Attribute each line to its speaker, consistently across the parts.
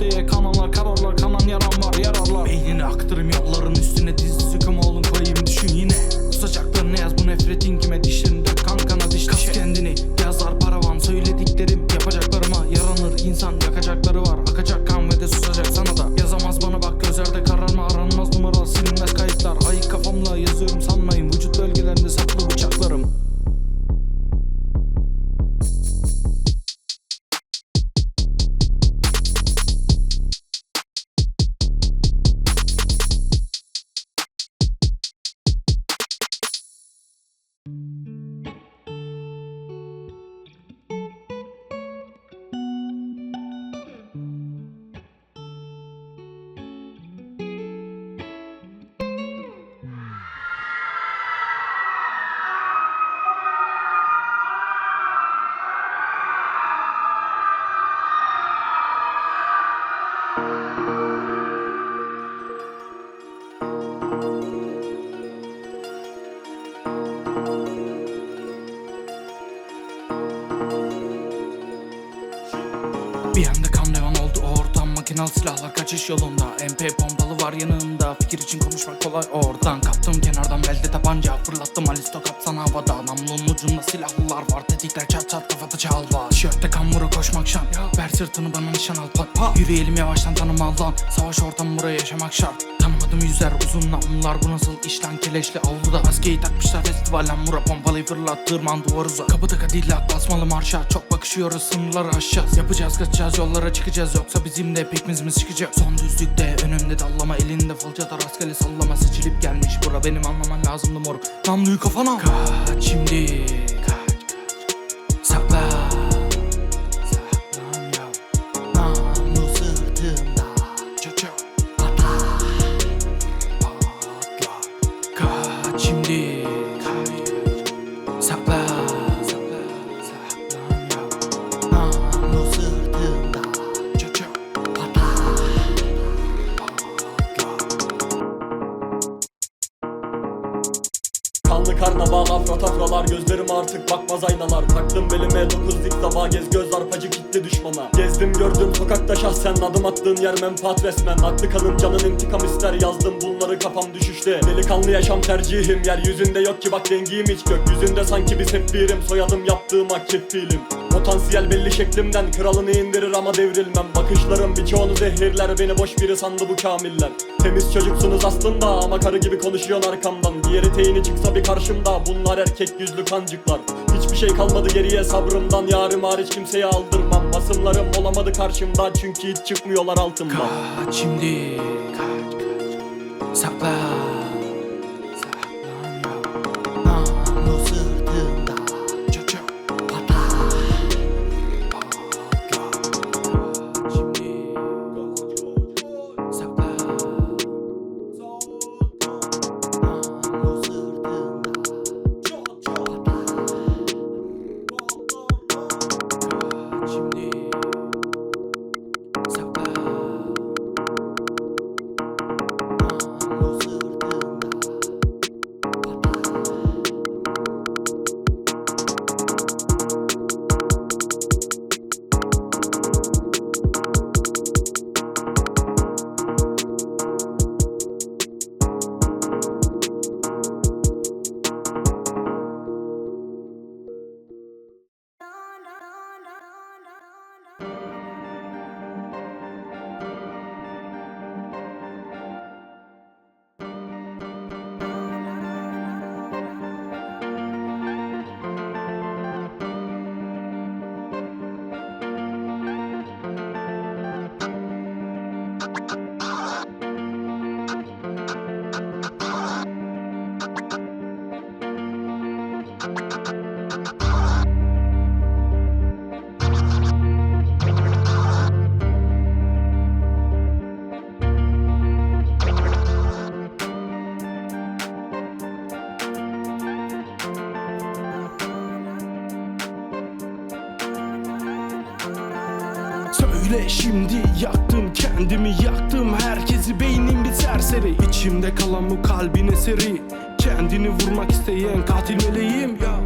Speaker 1: diye kanallar kararlar kanan yaram var yararlar. Beynini aktırım yolların üstüne dizi sıkım oğlum koyayım düşün yine. Kusacaklarını yaz bu nefretin kime dişlerini dök kankana diş Kas kendini yazar paravan söylediklerim yapacaklarıma yaranır. İnsan yakacakları var Akacak kan ve de susacak. Sanat yolunda. MP pompalı var yanında. Fikir için konuşmak kolay oradan. Kaptım kenardan belde tabanca. Fırlattım alisto kapsan havada. Namlunun ucunda silahlılar var. Tetikler çat çat kafada çal var. Tişörtte kan vuru koşmak şan Ver sırtını bana nişan al pat pat. Yürüyelim yavaştan tanıma Savaş ortamı buraya yaşamak şart Tanımadım yüzler uzun namlular. Bu nasıl işten keleşli? Avluda Maskeyi takmışlar festivalen Mura pompalıyı fırlat tırman duvar uzak Kapıda kadillat basmalı marşa. Çok bakışıyoruz sınırları aşacağız. Yapacağız kaçacağız yollara çıkacağız. Yoksa bizim de pekmezimiz çıkacak Son düzlükte önümde dallama elinde Fılcata rastgele sallama. Seçilip gelmiş Bura. Benim anlaman lazımdı mor Namluyu kafana. Kaç şimdi
Speaker 2: Kanlı karnabağ afra tafralar Gözlerim artık bakmaz aynalar. Taktım belime dokuz dik sabah Gez göz arpacı gitti düşmana. Gezdim gördüm sokakta şahsen Adım attığın yer menfaat resmen. Aklı kanım canın intikam ister Yazdım bunları kafam düşüşte. Delikanlı yaşam tercihim Yeryüzünde yok ki bak dengim hiç. Gökyüzünde sanki bir sefirim Soyadım yaptığıma kefilim Potansiyel belli şeklimden. Kralını indirir ama devrilmem. Bakışlarım birçoğunu zehirler. Beni boş biri sandı bu kamiller. Temiz çocuksunuz aslında ama karı gibi konuşuyorsun arkamdan. Diğeri teyini çıksa bir karşımda. Bunlar erkek yüzlü kancıklar. Hiçbir şey kalmadı geriye sabrımdan. Yarım hariç kimseye aldırmam. Basımlarım olamadı karşımda. Çünkü hiç çıkmıyorlar altımdan.
Speaker 1: Kaç şimdi. Kaç kaç. Sakla şimdi yaktım kendimi yaktım Herkesi. Beynim bir serseri İçimde kalan bu kalbin eseri. Kendini vurmak isteyen katil meleğim ya.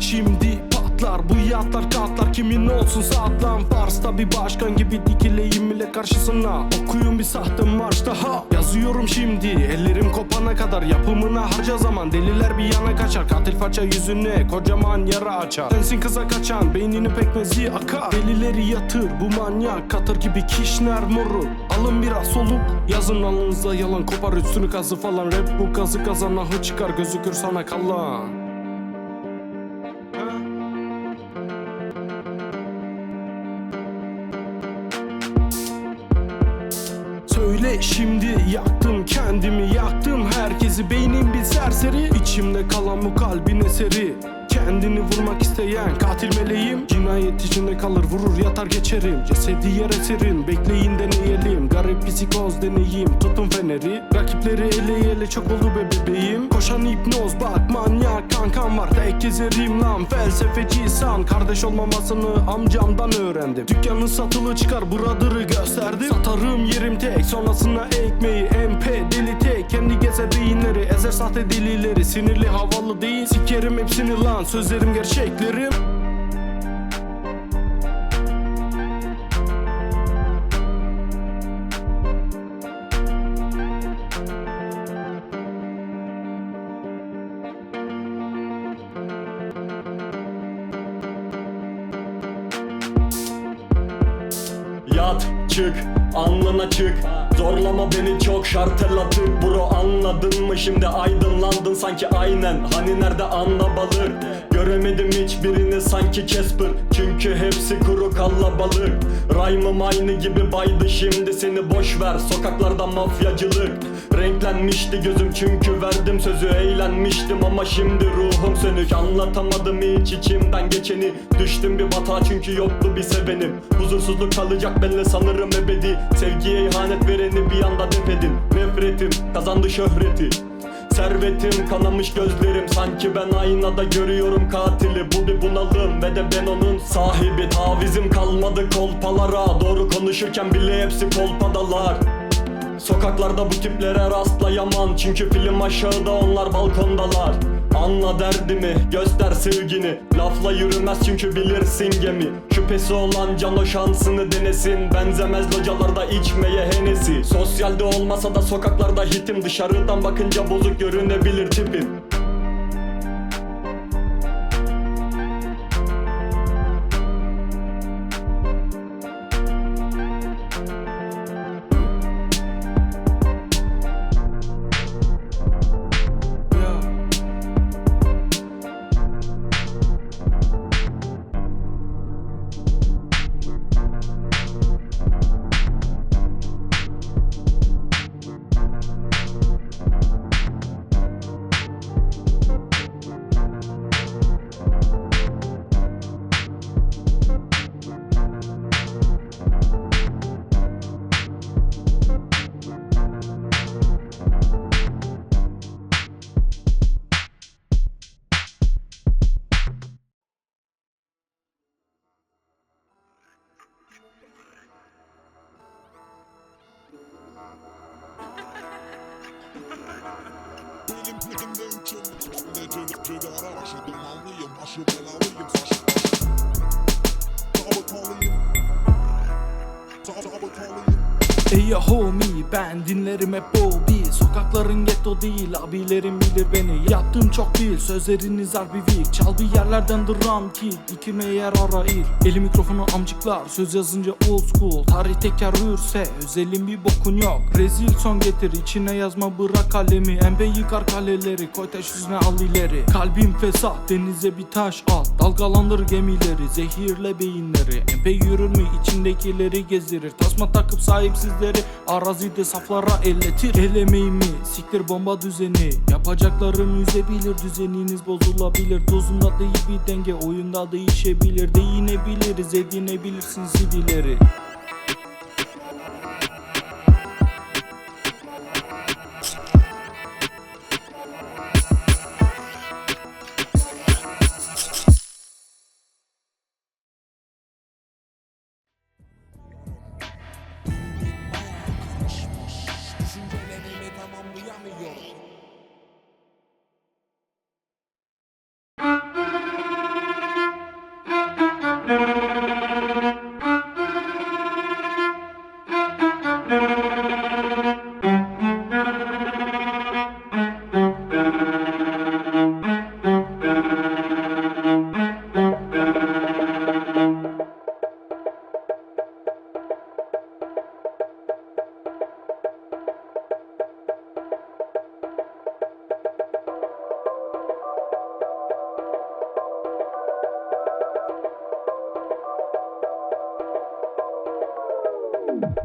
Speaker 1: Şimdi patlar bu yatlar katlar Kimin olsun saatlan Fars'ta bir başkan gibi dikileyim bile karşısına. Okuyun bir sahte marş daha. Yazıyorum şimdi ellerim kopana kadar. Yapımına harca zaman deliler bir yana kaçar. Katil faça yüzüne kocaman yara açar. Sensin kıza kaçan beynini pekmezi akar. Delileri yatır bu manyak. Katır gibi kişner moru Alın biraz soluk. Yazın alnınızda yalan Kopar üstünü kazı falan. Rap bu kazı kazana çıkar gözükür sana kalan şimdi yaktım kendimi yaktım Herkesi. Beynim bir serseri İçimde kalan bu kalbin eseri Kendini vurmak isteyen katil meleğim. Cinayet içinde kalır vurur yatar geçerim. Cesedi yere serin bekleyin deneyelim. Garip psikoz deneyim tutun feneri. Rakipleri ele ele çok oldu be bebeğim. Koşan hipnoz bak manyak kankam var. Tek gezerim lan felsefeci san Kardeş olmamasını amcamdan öğrendim. Dükkanın satılı çıkar buradırı gösterdim. Satarım yerim tek sonrasında ekmeği MP deli tek kendi gezer beyinleri ezer sahte delileri Sinirli havalı değil. Sikerim hepsini lan Sözlerim gerçeklerim.
Speaker 2: Yat, çık, alnına çık. Zorlama beni çok şartelatık Bro anladın mı? Şimdi aydınlandın sanki aynen. Hani nerede anla balık Göremedim hiçbirini sanki Casper. Çünkü hepsi kuru kallabalık Rhyme'ım aynı gibi baydı şimdi seni boş ver. Sokaklarda mafyacılık Renklenmişti gözüm. Çünkü verdim sözü Eğlenmiştim. Ama şimdi ruhum sönük. Anlatamadım hiç içimden geçeni. Düştüm bir batağa çünkü yoktu bir sevenim Huzursuzluk kalacak benimle sanırım ebedi. Sevgiye ihanet vereni bir anda defedin Nefretim kazandı şöhreti Servetim kanamış gözlerim. Sanki ben aynada görüyorum katili. Bu bir bunalım ve de ben onun sahibi. Tavizim kalmadı kolpalara. Doğru konuşurken bile hepsi kolpadalar. Sokaklarda bu tiplere rastlayamam. Çünkü film aşağıda onlar balkondalar Anla derdimi, göster sevgini. Lafla yürümez çünkü bilirsin gemi. Şüphesi olan can o şansını denesin. Benzemez localarda içmeye henesi Sosyalde olmasa da sokaklarda hitim. Dışarıdan bakınca bozuk görünebilir tipim
Speaker 1: Homie ben dinlerim hep Bobby Sokakların ghetto değil abilerim bilir beni. Yaptığım çok değil sözleriniz harbi weak Çal yerlerden drum kit dikime yer arayır Eli mikrofonu amcıklar söz yazınca old school. Tarih tekerrürse özelin bir bokun yok. Rezil son getir içine yazma bırak kalemi. Embe yıkar kaleleri koy taş yüzüne al ileri. Kalbim fesat denize bir taş at Dalgalandır gemileri zehirle beyinleri. Empe yürür mü içindekileri gezdirir. Tasma takıp sahipsizleri arazide saflara elletir. El emeğimi siktir bomba düzeni. Yapacaklarım yüzebilir düzeniniz bozulabilir. Dozunda değil bir denge oyunda değişebilir. Değinebiliriz edinebilirsiniz CD'leri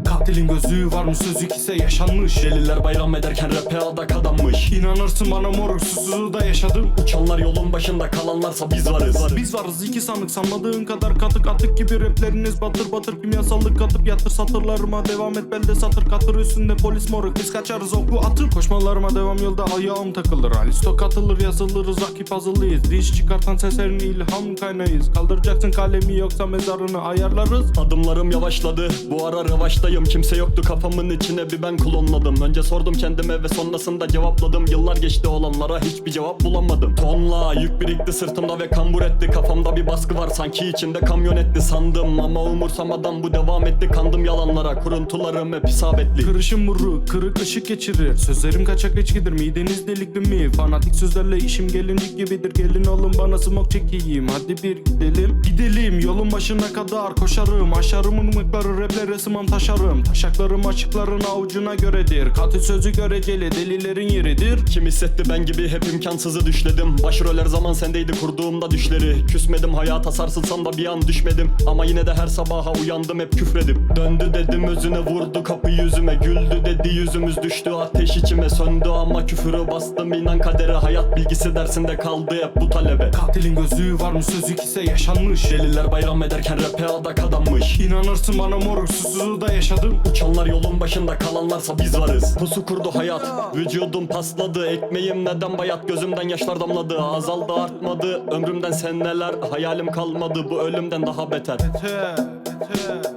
Speaker 1: Katilin gözlüğü varmış sözü ise yaşanmış.
Speaker 2: Deliler bayram ederken rap'e adak adanmış.
Speaker 1: İnanırsın bana moruk susuzluğu da yaşadım.
Speaker 2: Uçanlar yolun başında kalanlarsa biz varız.
Speaker 1: Biz varız iki sanık sanmadığın kadar katık atık gibi rapleriniz. Batır batır kimyasallık katıp yatır satırlarıma devam et. Belde satır katır üstünde polis moruk biz kaçarız oku atıp koşmalarıma devam yolda ayağım takılır. Alisto katılır yazılırız rakip hazırlıyız. Diş çıkartan seslerin ilham kaynağıyız. Kaldıracaksın kalemi yoksa mezarını ayarlarız.
Speaker 2: Adımlarım yavaşladı Bu ara revaçtayım Kimse yoktu kafamın içine. Bir ben klonladım. Önce sordum kendime ve sonrasında cevapladım. Yıllar geçti olanlara hiçbir cevap bulamadım. Tonla yük birikti sırtımda ve kambur etti. Kafamda bir baskı var sanki içinde kamyonetti sandım Ama umursamadan bu devam etti. Kandım yalanlara kuruntularım hep isabetli.
Speaker 1: Kırışım vurur, kırık ışık geçirir. Sözlerim kaçak içkidir, mideniz delikli mi? Fanatik sözlerle işim gelincik gibidir. Gelin oğlum bana smoke çekeyim. Hadi bir gidelim. Gidelim yolun başına kadar koşarım. Aşarım ırmakları rapler resim taşarım. Taşaklarım açıkların avucuna göredir. Katil sözü göreceli delilerin yeridir.
Speaker 2: Kim hissetti ben gibi hep imkansızı düşledim. Başrol her zaman sendeydi kurduğumda düşleri. Küsmedim hayata sarsılsam da bir an düşmedim. Ama yine de her sabaha uyandım hep küfredip Döndü dedim özüne vurdu kapı yüzüme. Güldü dedi yüzümüz düştü ateş içime Söndü. Ama küfürü bastım inan kadere Hayat bilgisi dersinde kaldı hep bu talebe.
Speaker 1: Katilin gözlüğü var mı sözlük ise yaşanmış.
Speaker 2: Deliler bayram ederken rap'e adak adanmış.
Speaker 1: İnanırsın bana moruk susuzluğu da yaşadım.
Speaker 2: Uçanlar yolun başında kalanlarsa biz varız. Pusu kurdu hayat Vücudum pasladı. Ekmeğim neden bayat? Gözümden yaşlar damladı. Azaldı artmadı. Ömrümden seneler Hayalim kalmadı. Bu ölümden daha beter.
Speaker 1: Te, te,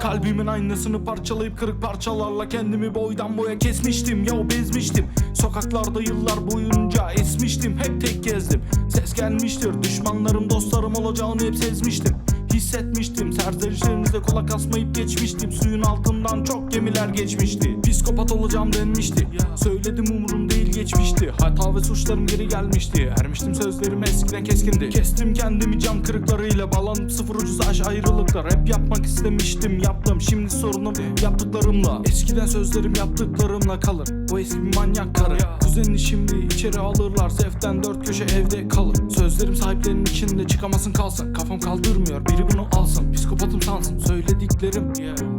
Speaker 1: Kalbimin aynasını parçalayıp kırık parçalarla kendimi boydan boya kesmiştim. Ya bezmiştim. Sokaklarda yıllar boyunca esmiştim. Hep tek gezdim. Ses gelmiştir. Düşmanlarım dostlarım olacağını hep sezmiştim Hissetmiştim serzenişlerinize kulak asmayıp geçmiştim. Suyun altından çok gemiler geçmişti. Psikopat olacağım denmişti. Söyledim umurum değil geçmişti. Hata ve suçlarım geri gelmişti. Ermiştim sözlerim eskiden keskindi. Kestim kendimi cam kırıklarıyla. Bağlanıp sıfır ucuz aş ayrılıklar. Hep yapmak istemiştim yaptım. Şimdi sorunum yaptıklarımla. Eskiden sözlerim yaptıklarımla kalır. O eski manyak karı. Kuzenini şimdi içeri alırlar. Zevkten dört köşe evde kalır. Sözlerim sahiplerinin içinde çıkamasın kalsın Kafam kaldırmıyor. Biri bunu alsın. Psikopatım sansın. Söylediklerim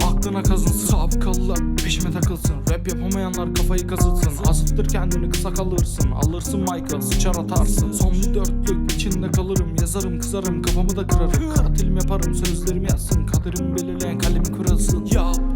Speaker 1: Aklına kazınsın. Sabıkalılar peşime takılsın. Rap yapamayanlar kafayı kazıtsın. Asıttır kendini kısa kalırsın. Alırsın mic'ı sıçar atarsın. Son bir dörtlük içinde kalırım. Yazarım kızarım kafamı da kırarım. Katilim yaparım sözlerimi yazsın. Kaderimi belirleyen kalemi kırılsın. Yaptım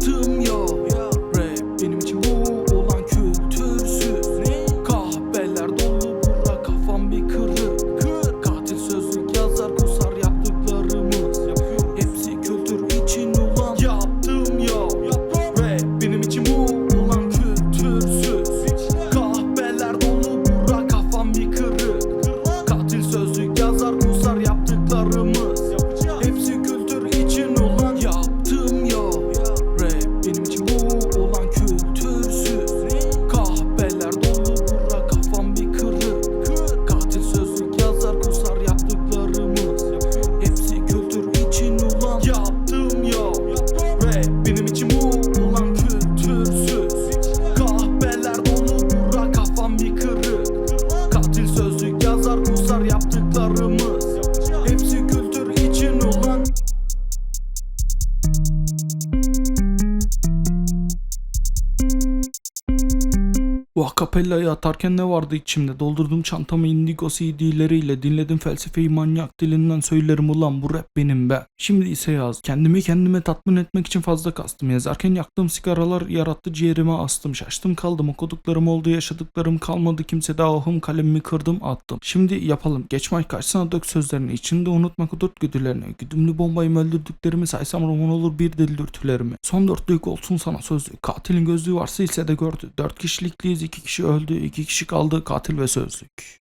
Speaker 1: akapellayı atarken ne vardı içimde? Doldurdum çantamı indigo CD'leriyle Dinledim felsefeyi manyak dilinden söylerim ulan bu rap benim be. Şimdi ise yaz. Kendimi kendime tatmin etmek için fazla kastım. Yazarken yaktığım sigaralar yarattı ciğerime astım. Şaştım kaldım okuduklarım oldu yaşadıklarım kalmadı. Kimse daha ahım kalemimi kırdım attım. Şimdi yapalım. Geç mic karşısına dök sözlerini. İçinde unutma kudurt güdülerini. Güdümlü bombayı öldürdüklerimi saysam roman olur bir deli dürtülerimi. Son dörtlük olsun sana sözlü Katilin gözlüğü varsa ise de gördü. Dört kişilikliyiz iki kişi öldü iki kişi kaldı katil ve sözlük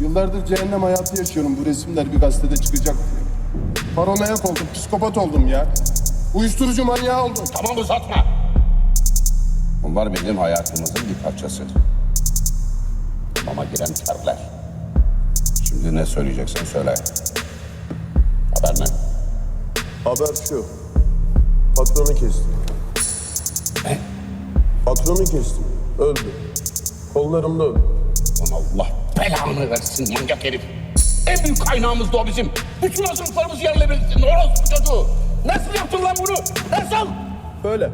Speaker 3: Yıllardır cehennem hayatı yaşıyorum. Bu resimler bir gazetede çıkacak diye. Paranoyak oldum, psikopat oldum ya. Uyuşturucu manyağı oldum.
Speaker 4: Tamam uzatma. Bunlar bizim hayatımızın bir parçası. Ama giren terler. Şimdi ne söyleyeceksen söyle. Haber ne?
Speaker 5: Haber şu. Patronu kestim.
Speaker 4: Ne?
Speaker 5: Patronu kestim. Öldü. Kollarımda öldü.
Speaker 4: Lan Allah belanı versin manyak herif. En büyük kaynağımız da o bizim. Bütün hazırlıklarımızı yerle bir... Orospu çocuğu. Nasıl yaptın lan bunu? Nasıl?
Speaker 5: Böyle.